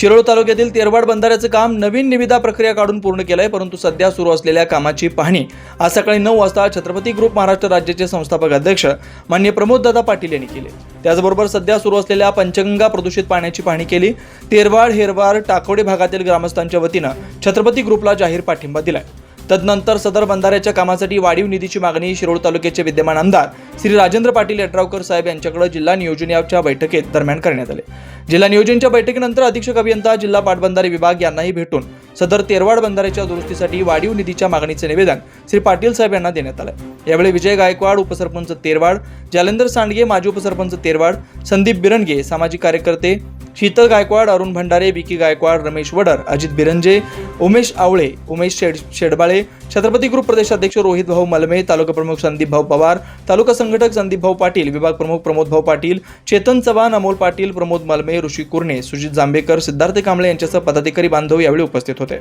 शिरोळ तालुक्यातील तेरवाड बंधाऱ्याचं काम नवीन निविदा प्रक्रिया काढून पूर्ण केलं आहे परंतु सध्या सुरू असलेल्या कामाची पाहणी. आज सकाळी नऊ वाजता छत्रपती ग्रुप महाराष्ट्र राज्याचे संस्थापक अध्यक्ष मान्य प्रमोददादा पाटील यांनी केले. त्याचबरोबर सध्या सुरू असलेल्या पंचगंगा प्रदूषित पाण्याची पाहणी केली. तेरवाड हेरवाड टाकोडे भागातील ग्रामस्थांच्या वतीनं छत्रपती ग्रुपला जाहीर पाठिंबा दिलाय. तदनंतर सदर बंधाऱ्याच्या कामासाठी वाढीव निधीची मागणी शिरोळ तालुक्याचे विद्यमान आमदार श्री राजेंद्र पाटील यड्रावकर साहेब यांच्याकडे जिल्हा नियोजन याच्या बैठकीत दरम्यान करण्यात आले. जिल्हा नियोजनच्या बैठकीनंतर अधीक्षक अभियंता जिल्हा पाटबंधारे विभाग यांनाही भेटून सदर तेरवाड बंधाऱ्याच्या दुरुस्तीसाठी वाढीव निधीच्या मागणीचे निवेदन श्री पाटील साहेब यांना देण्यात आलं. यावेळी विजय गायकवाड उपसरपंच तेरवाड जालेंदर सांडगे माजी उपसरपंच तेरवाड संदीप बिरंगे सामाजिक कार्यकर्ते शीतल गायकवाड अरुण भंडारे विकी गायकवाड रमेश वडर अजित बिरंजे उमेश आवळे उमेश शेड शेडबाळे छत्रपती ग्रुप प्रदेशाध्यक्ष रोहित भाऊ मलमे तालुका प्रमुख संदीप भाऊ पवार तालुका संघटक संदीप भाऊ पाटील विभाग प्रमुख प्रमोद भाऊ पाटील चेतन चव्हाण अमोल पाटील प्रमोद मलमे ऋषी कुर्णे सुजित जांभेकर सिद्धार्थ कांबळे यांच्यासह पदाधिकारी बांधव यावेळी उपस्थित होते.